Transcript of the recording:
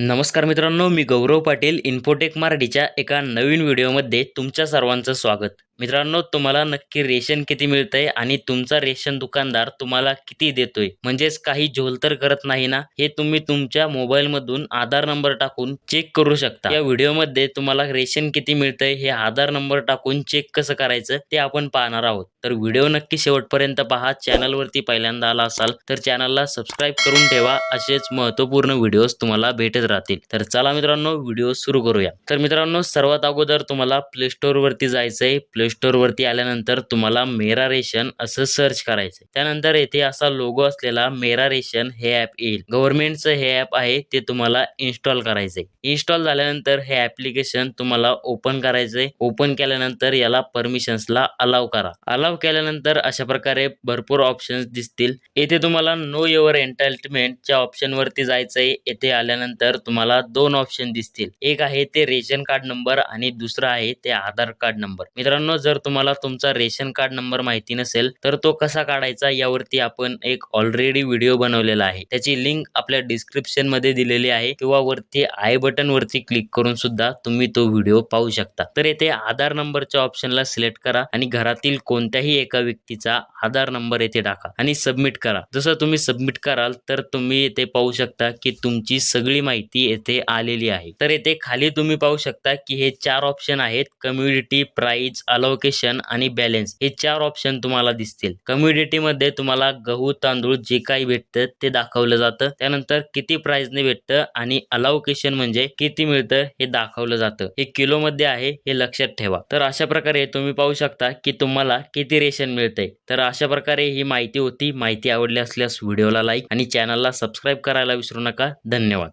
नमस्कार मित्रांनो मी गौरव पाटील इन्फोटेक मराठीच्या एका नवीन व्हिडिओमध्ये तुमच्या सर्वांचं स्वागत. मित्रांनो तुम्हाला नक्की रेशन किती मिळतंय आणि तुमचा रेशन दुकानदार तुम्हाला किती देतोय? म्हणजेच काही झोल तर करत नाही ना? हे तुम्ही तुमच्या मोबाईलमधून आधार नंबर टाकून चेक करू शकता. या व्हिडिओमध्ये तुम्हाला रेशन किती मिळतंय हे आधार नंबर टाकून चेक कसं करायचं ते आपण पाहणार आहोत. तर व्हिडिओ नक्की शेवटपर्यंत पहा. चॅनलवरती पहिल्यांदा आला असाल तर चॅनलला सबस्क्राईब करून ठेवा. असेच महत्त्वपूर्ण व्हिडिओज तुम्हाला भेटत राहतील. तर चला मित्रांनो व्हिडिओ सुरू करूया. तर मित्रांनो सर्वात अगोदर तुम्हाला प्ले स्टोअर वरती जायचंय. प्ले प्लेस्टोरवरती वरती आल्यानंतर तुम्हाला मेरा रेशन असं सर्च करायचंय. त्यानंतर येथे असा लोगो असलेला मेरा रेशन हे ऍप येईल. गव्हर्नमेंटचं हे ऍप आहे ते तुम्हाला इन्स्टॉल करायचंय. इन्स्टॉल झाल्यानंतर हे ऍप्लिकेशन तुम्हाला ओपन करायचंय. ओपन केल्यानंतर याला परमिशन्सला अलाव करा. अलाव केल्यानंतर अशा प्रकारे भरपूर ऑप्शन्स दिसतील. येथे तुम्हाला नो युअर एंटाइटमेंटच्या ऑप्शन वरती जायचंय. येथे आल्यानंतर तुम्हाला दोन ऑप्शन दिसतील. एक आहे ते रेशन कार्ड नंबर आणि दुसरं आहे ते आधार कार्ड नंबर मित्रांनो जर तुम्हाला तुमचा रेशन कार्ड नंबर माहिती नसेल तर तो कसा काढायचा यावरती आपण एक ऑलरेडी व्हिडिओ बनवलेला आहे. त्याची लिंक आपल्या डिस्क्रिप्शनमध्ये दिलेली आहे किंवा वरती आय बटन वरती क्लिक करून सुद्धा तुम्ही तो व्हिडिओ पाहू शकता. तर येथे आधार नंबरच्या ऑप्शनला सिलेक्ट करा आणि घरातील कोणत्याही एका व्यक्तीचा आधार नंबर येथे टाका आणि सबमिट करा. जसं तुम्ही सबमिट कराल तर तुम्ही येथे पाहू शकता की तुमची सगळी माहिती येथे आलेली आहे. तर येथे खाली तुम्ही पाहू शकता की हे चार ऑप्शन आहेत कम्युनिटी प्राइस अलोकेशन आणि बॅलेन्स हे चार ऑप्शन तुम्हाला दिसतील. कम्युनिटी मध्ये तुम्हाला गहू तांदूळ जे काही भेटतं ते दाखवलं जातं. त्यानंतर किती प्राइसने भेटतं आणि अलाउकेशन म्हणजे किती मिळतं हे दाखवलं जातं. हे किलो मध्ये आहे हे लक्षात ठेवा. तर अशा प्रकारे तुम्ही पाहू शकता की तुम्हाला किती रेशन मिळतंय. तर अशा प्रकारे ही माहिती होती. माहिती आवडली असल्यास व्हिडिओला लाईक आणि चॅनलला सबस्क्राईब करायला विसरू नका. धन्यवाद.